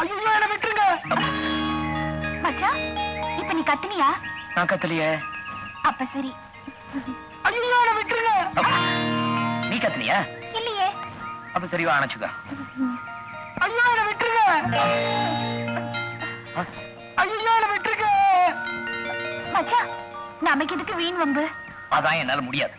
ஐயோ என்ன விட்டுருங்க. மச்சான் இப்ப நீ கத்துனியா? நான் கத்தலையே. அப்ப சரி. ஐயோ என்ன விட்டுருங்க. நீ கத்தலையா? இல்லையே. அப்ப சரி வா அணைச்சுக்க. ஐயோ என்ன விட்டுருங்க. ஐயோ என்ன விட்டுருங்க. மச்சான் நமக்கு எதுக்கு வீண் வம்பு? அதான் என்னால முடியாது.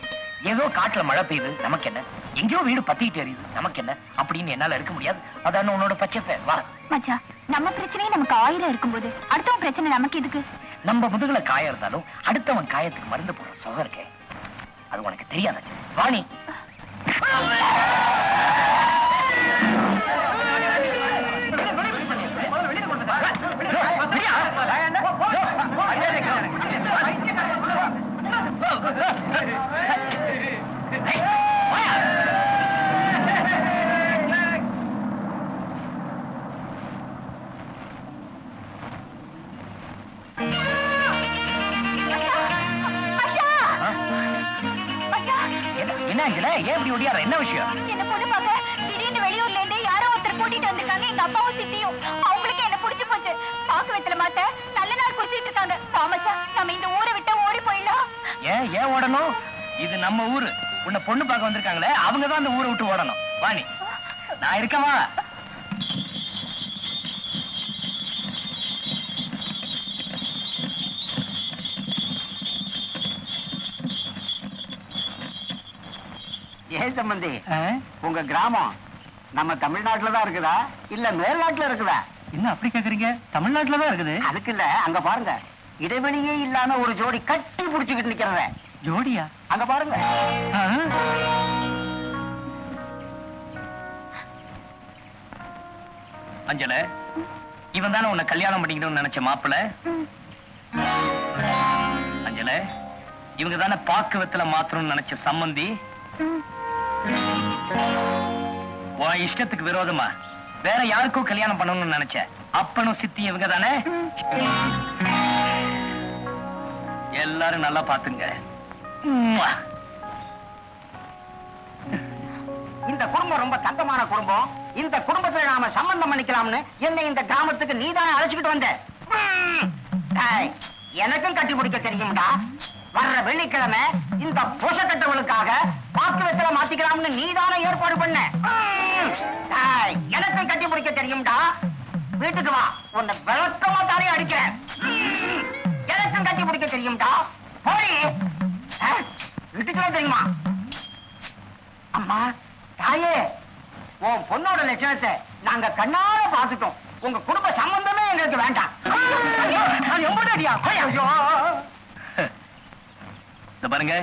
ஏதோ காட்டுல மழை பெய்யுது. நமக்கு என்ன? எங்கேயோ வீடு பத்திட்டு எரியுது நமக்கு என்ன? அப்படின்னு என்னால இருக்க முடியாது. அதான் உன்னோட பச்சை வா. மச்சான் நம்ம பிரச்சனையே நமக்கு ஆயிரம் இருக்கும்போது அடுத்தவன் பிரச்சனை நமக்கு எதுக்கு? நம்ம முதுகுல காயம் இருந்தாலும் அடுத்தவன் காயத்துக்கு மருந்து போடுற சுகம் இருக்கே. அது உனக்கு தெரியாத வாணி என்ன அஞ்சல ஏன் இப்படி ஒடியார என்ன விஷயம்? என்ன பொண்ணு பார்க்க? திடீர்னு வெளியூர்ல இருந்து யாரோ ஒருத்தர் கூட்டிட்டு வந்திருக்காங்க. எங்க அப்பாவும் சித்தியும். அவங்களுக்கு என்ன புடிச்சு போச்சு. பாக்கு வெத்தல மாத்த நல்ல நாள் குறிச்சிட்டு இருக்காங்க. பாமச்சா நம்ம இந்த ஊரை விட்டு ஓடி போயிடலாம். ஏன் ஏன் ஓடணும்? இது நம்ம ஊரு. உன்னை பொண்ணு பார்க்க வந்திருக்காங்களே. அவங்க தான் அந்த ஊரை விட்டு ஓடணும். வாணி நான் இருக்கவா சம்பந்தி உங்க கிராமம் நம்ம தமிழ்நாட்டுல தான் இருக்குதா? இல்ல மேல்நாட்டுல இருக்குதா? என்ன அப்படி கேக்குறீங்க? தமிழ்நாட்டுல தான் இருக்குது. அதுக்கு இல்ல அங்க பாருங்க. இடைவெளியே இல்லாம ஒரு ஜோடி கட்டி புடிச்சுக்கிட்டு நிக்கிறத. ஜோடியா? அங்க பாருங்க. அஞ்சல இவன் தானே உன்னை கல்யாணம் பண்ணிக்கணும்னு நினைச்ச மாப்பிள? அஞ்சல இவங்க தானே பாக்கு வெத்தல மாத்தணும்னு நினைச்ச சம்மந்தி உன் இஷ்டத்துக்கு விரோதமா? வேற யாருக்கும் கல்யாணம் பண்ணணும்னு நினைச்ச அப்பனும் சித்தி இவங்க தானே? எல்லாரும் நல்லா பாத்துங்க. இந்த குடும்பம் ரொம்ப தங்கமான குடும்பம். இந்த குடும்பத்துல நாம சம்பந்தம் பண்ணிக்கலாம்னு என்னை இந்த கிராமத்துக்கு நீதானே அழைச்சுக்கிட்டு வந்த. எனக்கும் கட்டி முடிக்க தெரியும்டா. வர்ற வெள்ளிக்கிழமை இந்த புஷக்கட்டவளுக்காக பாக்கு வெத்தல மாத்திக்கலாம்னு நீதான ஏற்பாடு பண்ண. எனக்கும் கட்டி முடிக்க தெரியும்டா. வீட்டுக்கு வா. உன்னை விளக்கமா தானே அடிக்கிறேன். எனக்கும் கட்டி முடிக்க தெரியும்டா. போடி. விட்டு சொல்ல தெரியுமா? அம்மா தாயே உன் பொண்ணோட லட்சணத்தை நாங்க கண்ணால பாத்துட்டோம் உங்க குடும்ப சம்பந்தமே எங்களுக்கு வேண்டாம். ஐயோ, பாருங்க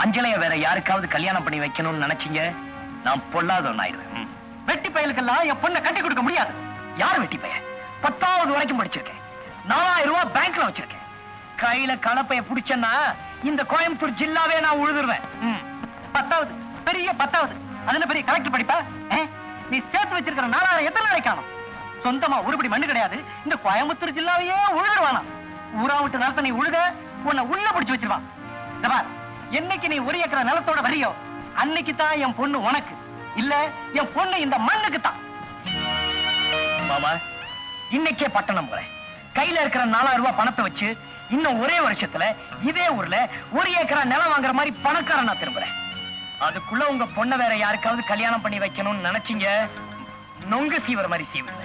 அஞ்சலைய வேற யாருக்காவது கல்யாணம் பண்ணி வைக்கணும்னு நினைச்சீங்க? நான் பொல்லாதவன் ஆயிடுவேன். வெட்டி பயலுக்கெல்லாம் என் பொண்ணை கட்டி கொடுக்க முடியாது. யார் வெட்டி பையன்? பத்தாவது வரைக்கும் படிச்சிருக்கேன். நாலாயிரம் ரூபாய் பேங்க்ல வச்சிருக்கேன். கையில கலப்பைய புடிச்சேன்னா இந்த கோயம்புத்தூர் ஜில்லாவே நான் உழுதுருவேன். பத்தாவது. பெரிய பத்தாவது. அது என்ன பெரிய கலெக்டர் படிப்பா? நீ சேர்த்து வச்சிருக்கிற நாலாயிரம் எத்தனை நாளைக்கு காணும் சொந்தமா உருப்படி மண்ணு கிடையாது. இந்த கோயம்புத்தூர் ஜில்லாவையே உழுதுருவானா? ஊரா விட்டு நிலத்தை நீ உழுத உன்னை உள்ள பிடிச்சு வச்சிருவான். என்னைக்கு நீ ஒரு ஏக்கரா நிலத்தோட வரியோ அன்னைக்கு தான் என் பொண்ணு உனக்கு. இல்ல என் பொண்ணு இந்த மண்ணுக்கு தான் மாமா இன்னைக்கே பட்டணம் போறேன். கையில இருக்கிற நாலாயிரம் ரூபாய் பணத்தை வச்சு இன்னும் ஒரே வருஷத்துல இதே ஊர்ல ஒரு ஏக்கரா நிலம் வாங்குற மாதிரி பணக்காரன் நான் திரும்புறேன். அதுக்குள்ள உங்க பொண்ணை வேற யாருக்காவது கல்யாணம் பண்ணி வைக்கணும்னு நினைச்சீங்க? நொங்கு சீவர மாதிரி சீவுங்க.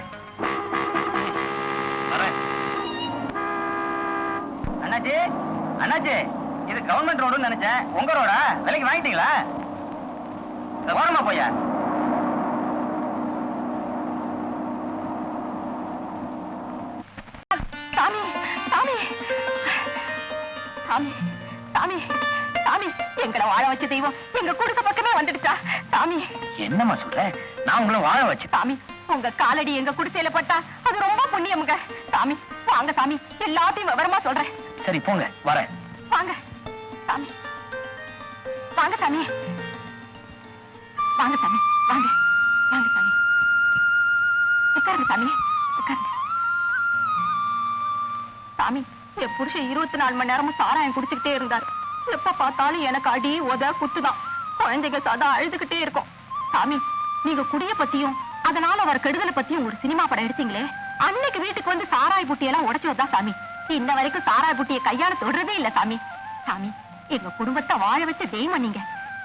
அண்ணாஜே அண்ணாஜே. இது கவர்மெண்ட் ரோடுன்னு நினைச்சேன். உங்க ரோடா விலைக்கு வாங்கிட்டீங்களா? ஓரமா போயா. சாமி சாமி. சாமி சாமி சாமி. எங்களை வாழ வச்ச தெய்வம் எங்க குடும்ப பக்கமே வந்துடுச்சா? சாமி. என்னம்மா சொல்ற? நான் உங்களை வாழ வச்சு சாமி உங்க காலடி எங்க குடிசையில பட்டா அது ரொம்ப புண்ணியமுங்க. சாமி வாங்க சாமி. எல்லாத்தையும் விவரமா சொல்றேன். சரி போங்க வரேன். வாங்க. சாமி. வாங்க சாமி. வாங்க சாமி. வாங்க. வாங்க சாமி. உட்காருங்க சாமி. உட்காருங்க. சாமி என் புருஷன் இருபத்தி நாலு மணி நேரமும் சாராயம் குடிச்சுக்கிட்டே இருந்தார். எப்ப பார்த்தாலும் எனக்கு அடி உத குத்துதான். குழந்தைங்க சதா அழுதுகிட்டே இருக்கும். சாமி நீங்க குடிய பத்தியும் அதனால அவர் கெடுதலை பத்தியும் ஒரு சினிமா படம் எடுத்தீங்களே? அன்னைக்கு வீட்டுக்கு வந்து சாராய் புட்டியெல்லாம் எல்லாம் வந்தா சாமி. இன்ன வரைக்கும் சாராய் புட்டியை கையால தொடுறதே இல்ல சாமி. சாமி எங்க குடும்பத்தை வாழ வச்ச தெய்வம் நீங்க.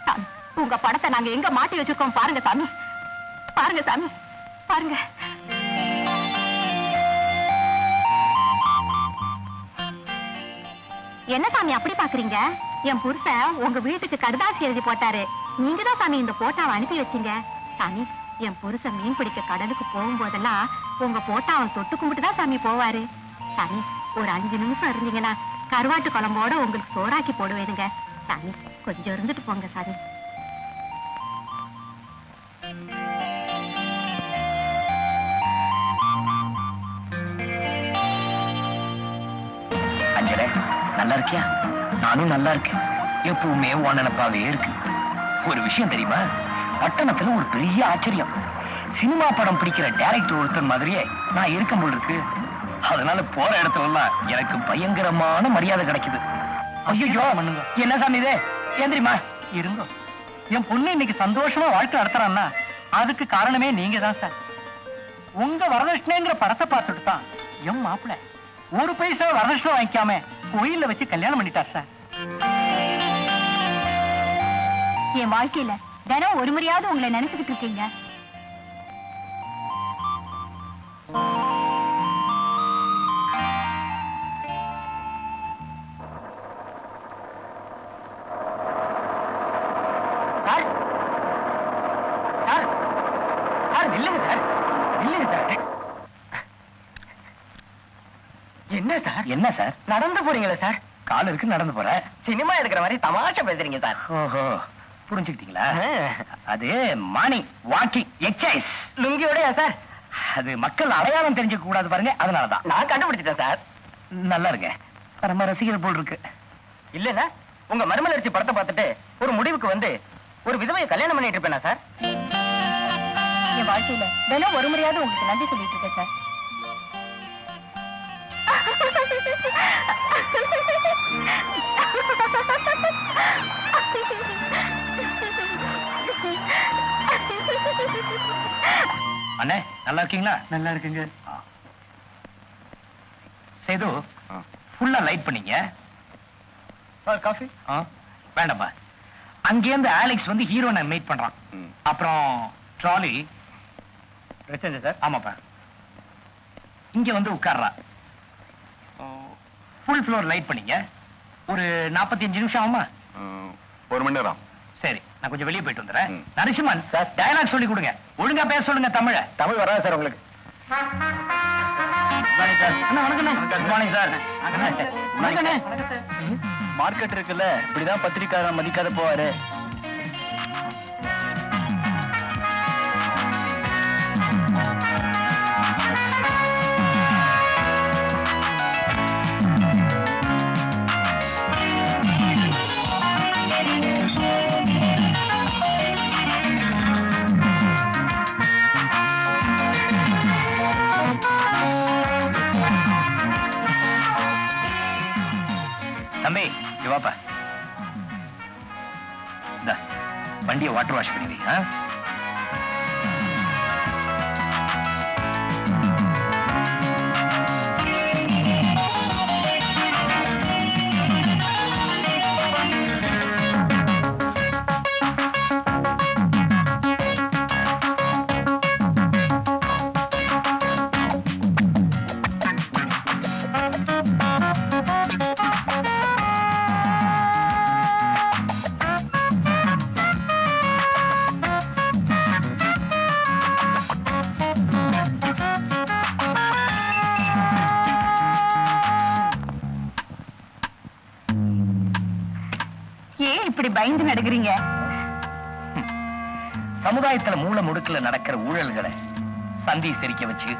சாமி உங்க படத்தை நாங்க எங்க மாட்டி வச்சிருக்கோம் பாருங்க சாமி. பாருங்க சாமி பாருங்க. என்ன சாமி அப்படி பாக்குறீங்க? என் புருஷன் உங்க வீட்டுக்கு கடுதாசி எழுதி போட்டாரு. நீங்க தான் சாமி இந்த போட்டாவை அனுப்பி வச்சீங்க. சாமி என் புருஷன் மீன் பிடிக்க கடலுக்கு போகும்போதெல்லாம் உங்க போட்டாவை தொட்டு கும்பிட்டு தான் சாமி போவாரு. சாமி ஒரு அஞ்சு நிமிஷம் இருந்தீங்கன்னா கருவாட்டு குழம்போட உங்களுக்கு சோறாக்கி போடுவேனுங்க. சாமி கொஞ்சம் இருந்துட்டு போங்க சாமி. அஞ்சலே நல்லா இருக்கியா? நானும் நல்லா இருக்கேன். எப்பவுமே உன்னப்பாவே இருக்கு. ஒரு விஷயம் தெரியுமா? பட்டணத்துல ஒரு பெரிய ஆச்சரியம். சினிமா படம் பிடிக்கிற டைரக்டர் ஒருத்தன் மாதிரியே நான் இருக்க போல இருக்கு அதனால போற இடத்துல எல்லாம் எனக்கு பயங்கரமான மரியாதை கிடைக்குது. ஐயோ என்ன சாமி இது? ஏந்திரிமா இருங்க. என் பொண்ணு இன்னைக்கு சந்தோஷமா வாழ்க்கை நடத்துறான்னா அதுக்கு காரணமே நீங்க தான் சார். உங்க வரதட்சணைங்கிற படத்தை பார்த்துட்டு தான் என் மாப்பிள்ள ஒரு பைசா வரதட்சணை வாங்கிக்காம கோயில்ல வச்சு கல்யாணம் பண்ணிட்டார் சார். என் வாழ்க்கையில தினம் ஒரு முறையாவது உங்களை நினைச்சுக்கிட்டு இருக்கீங்க. என்ன சார்? நடந்து போறீங்களா சார்? கால் இருக்கு நடந்து போற. சினிமா எடுக்கிற மாதிரி தமாஷா பேசுறீங்க சார். ஓஹோ புரிஞ்சுக்கிட்டீங்களா? அது மார்னிங் வாக்கிங் எக்ஸசைஸ் லுங்கியோடயா சார்? அது மக்கள் அடையாளம் தெரிஞ்சுக்க கூடாது பாருங்க அதனாலதான் நான் கண்டுபிடிச்சிட்டேன் சார். நல்லா இருங்க. பரம ரசிகர் போல் இருக்கு. இல்லன்னா உங்க மருமலர்ச்சி படத்தை பார்த்துட்டு ஒரு முடிவுக்கு வந்து ஒரு விதவையை கல்யாணம் பண்ணிட்டு இருப்பேனா சார்? என் வாழ்க்கையில தினம் ஒரு முறையாவது உங்களுக்கு நன்றி சொல்லிட்டு இருக்கேன் சார். அண்ணே நல்லா இருக்கீங்களா? நல்லா இருக்குங்க. சேது ஃபுல்லா லைட் பண்ணீங்க. காஃபி? ஆ, வேண்டாம்ப்பா. அங்கேருந்து ஆலெக்ஸ் வந்து ஹீரோனை மீட் பண்றான். அப்புறம் ட்ராலி பிரச்சனை சார். ஆமாப்பா. இங்க வந்து உட்கார்றா. ஃபுல் ஃப்ளோர் லைட் பண்ணீங்க. ஒரு 45 நிமிஷம் ஆகுமா? ஒரு மணி நேரம் சரி நான் கொஞ்சம் வெளியே போயிட்டு வந்துடுறேன். ம். நரசிம்மன் சார். டயலாக் சொல்லி கொடுங்க. ஒழுங்கா பேச சொல்லுங்க தமிழ. தமிழ் வராது சார் உங்களுக்கு. மார்க்கெட் இருக்குல்ல இப்படிதான் பத்திரிக்காரன் மதிக்காத போவாரு. வாட்டர் வாஷ் பண்ணுவீங்க இப்படி பயந்து நடுக்குறீங்க சமுதாயத்துல மூல முடுக்குல நடக்கிற ஊழல்களை சந்தி சிரிக்க வச்சு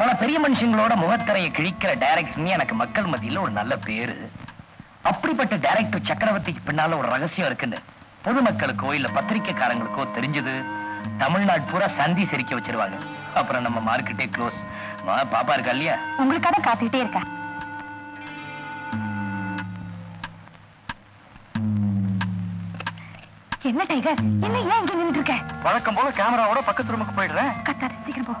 பல பெரிய மனுஷங்களோட முகத்திரையை கிழிக்கிற டைரக்டர்னு எனக்கு மக்கள் மத்தியில ஒரு நல்ல பேரு. அப்படிப்பட்ட டைரக்டர் சக்கரவர்த்திக்கு பின்னால ஒரு ரகசியம் இருக்குன்னு பொதுமக்களுக்கோ இல்ல பத்திரிக்கைக்காரங்களுக்கோ தெரிஞ்சது. தமிழ்நாடு பூரா சந்தி சிரிக்க வச்சிருவாங்க. அப்புறம் நம்ம மார்க்கெட்டே க்ளோஸ் பாப்பா இருக்கா இல்லையா? உங்களுக்காக காத்துக்கிட்டே இருக்கேன் என்ன டைகர் என்ன ஏன் இங்க நின்னுட்டு இருக்க? வழக்கம் போல கேமராவோட பக்கத்து ரூமுக்கு போயிடுறேன். கத்தாத சீக்கிரம் போ.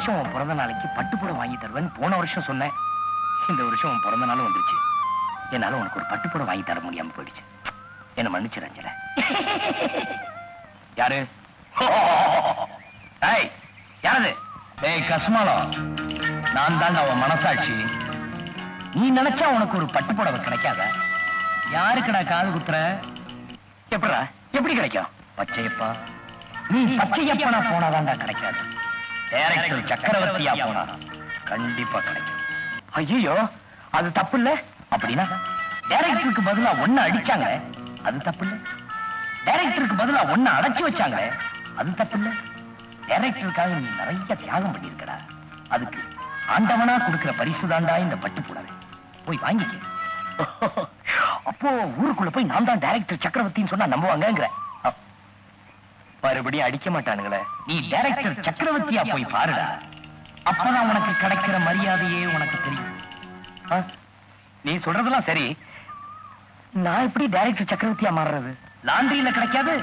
வருஷம் உன் பிறந்த நாளைக்கு பட்டுப்புடவை வாங்கி தருவேன் போன வருஷம் சொன்னேன். இந்த வருஷம் உன் பிறந்த நாளும் வந்துருச்சு. என்னால உனக்கு ஒரு பட்டுப்புடவை வாங்கி தர முடியாம போயிடுச்சு. என்ன மன்னிச்சிரு அஞ்சல. யாரு? ஏய் யாரது? டேய் கஸ்மாலம் நான் தாங்க அவன் மனசாட்சி. நீ நினைச்சா உனக்கு ஒரு பட்டுப்புடவை கிடைக்காத. யாருக்கு நான் காது குத்துற? எப்படா? எப்படி கிடைக்கும்? பச்சையப்பா. நீ பச்சையப்பனா போனாதான்டா கிடைக்காது. டைரக்டர் சக்கரவர்த்தியா போனா கண்டிப்பா கிடைக்கும். ஐயோ அது தப்பு இல்ல அப்படின்னா டைரக்டருக்கு பதிலா ஒண்ணு அடிச்சாங்க அது தப்பு இல்ல டைரக்டருக்கு பதிலா ஒண்ணு அடைச்சு வச்சாங்க அது தப்பு இல்ல டைரக்டருக்காக நீ நிறைய தியாகம் பண்ணிருக்கடா அதுக்கு ஆண்டவனா கொடுக்கிற பரிசு தாண்டா இந்த பட்டு புடவை. போய் வாங்கிக்க. அப்போ ஊருக்குள்ள போய் நான் தான் டைரக்டர் சக்கரவர்த்தின்னு சொன்னா நம்புவாங்கங்கிற. மறுபடியும் அடிக்க மாட்டானுங்களே. நீ டைரக்டர் சக்கரவர்த்தியா போய் பாருடா. அப்பதான் உனக்கு கிடைக்கிற மரியாதையே உனக்கு தெரியும். நீ சொல்றதெல்லாம் சரி. நான் எப்படி டைரக்டர் சக்கரவர்த்தியா மாறுறது? லாண்டரியில கிடைக்காது.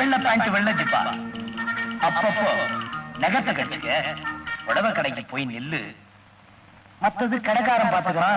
வெள்ள பேண்ட் வெள்ள ஜிப்பா. அப்பப்போ நகத்தை கடிச்சுக்க உடவை கடைக்கு போய் நில்லு. மத்தது கடைக்காரன் பாத்துக்கிறான்